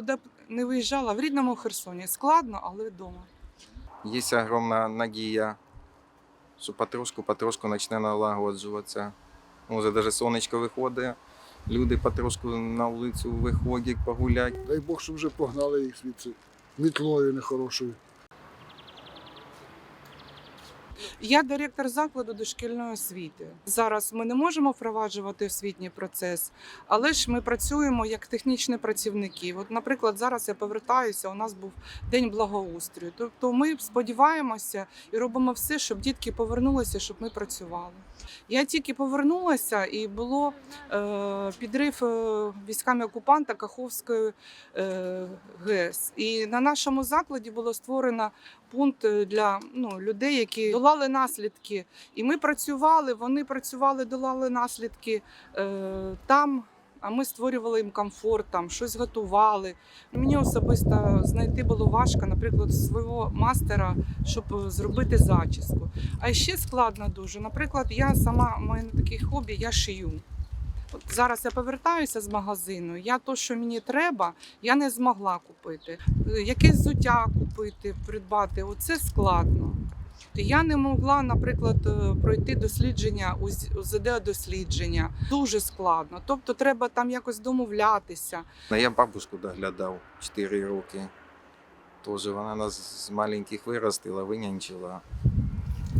куди б не виїжджала, в рідному Херсоні. Складно, але вдома. Є огромна надія, що потрошку-потрошку почне налагоджуватися. Може, навіть сонечко виходить, люди потрошку на вулицю виходять погулять. Дай Бог, щоб вже погнали їх звідси мітлою нехорошою. Я директор закладу дошкільної освіти. Зараз ми не можемо впроваджувати освітній процес, але ж ми працюємо як технічні працівники. От, наприклад, зараз я повертаюся. У нас був день благоустрою. Тобто, ми сподіваємося і робимо все, щоб дітки повернулися, щоб ми працювали. Я тільки повернулася, і було е, підрив е, військами окупанта Каховської е, ГЕС. І на нашому закладі було створено пункт е, для ну, людей, які долали наслідки. І ми працювали, вони працювали, долали наслідки е, там. А ми створювали їм комфорт, там щось готували. Мені особисто знайти було важко, наприклад, свого мастера, щоб зробити зачіску. А ще складно дуже. Наприклад, я сама мене таке хобі, я шию. От зараз я повертаюся з магазину. Я то, що мені треба, я не змогла купити. Е, Якесь взуття купити, придбати оце складно. Я не могла, наприклад, е, пройти дослідження УЗД дослідження. Дуже складно. Тобто треба там якось домовлятися. Ну, Я бабушку доглядав 4 роки. Теж вона нас з маленьких виростила, винянчила.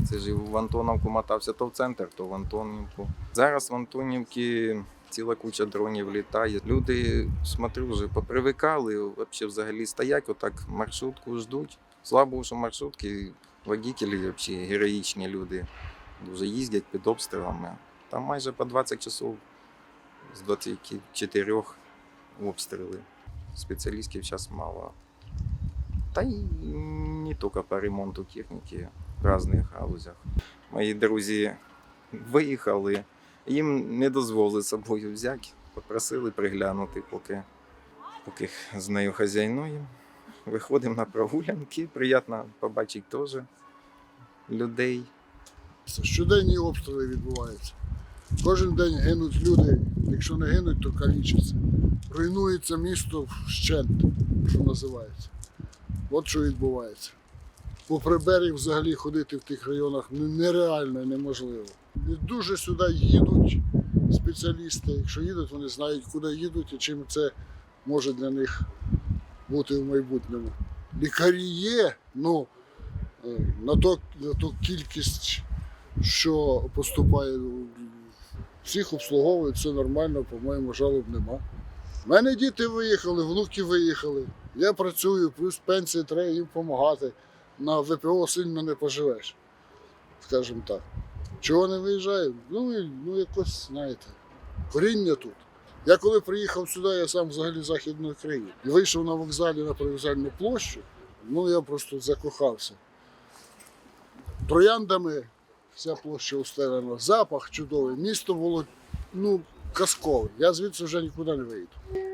Це ж в Антоновку мотався то в центр, то в Антонівку. Зараз в Антонівці ціла куча дронів літає. Люди, смотрю, вже попривикали, взагалі стоять, отак маршрутку ждуть. Слава Богу, що маршрутки, водителі взагалі героїчні люди. Дуже їздять під обстрілами. Там майже по 20 часов з 24 обстріли. Спеціалістів зараз мало. Та й не тільки по ремонту техніки в різних галузях. Мої друзі виїхали, їм не дозволили собою взяти, попросили приглянути, поки, поки з нею хазяйнуємо. Виходимо на прогулянки, приємно побачити теж людей. Щоденні обстріли відбуваються. Кожен день гинуть люди. Якщо не гинуть, то калічаться. Руйнується місто вщент, що називається. От що відбувається. По приберіг взагалі ходити в тих районах нереально і неможливо. І дуже сюди їдуть спеціалісти. Якщо їдуть, вони знають, куди їдуть і чим це може для них бути в майбутньому. Лікарі є, ну е, на то, на ту кількість, що поступає, всіх обслуговують, все нормально, по-моєму, жалоб нема. У мене діти виїхали, внуки виїхали. Я працюю, плюс пенсії треба їм допомагати. На ВПО сильно не поживеш, скажімо так. Чого не виїжджаю? Ну, ну якось, знаєте, коріння тут. Я коли приїхав сюди, я сам взагалі з Західної країни. І вийшов на вокзалі на привокзальну площу, ну я просто закохався. Трояндами вся площа устелена, запах чудовий, місто було ну, казкове. Я звідси вже нікуди не вийду.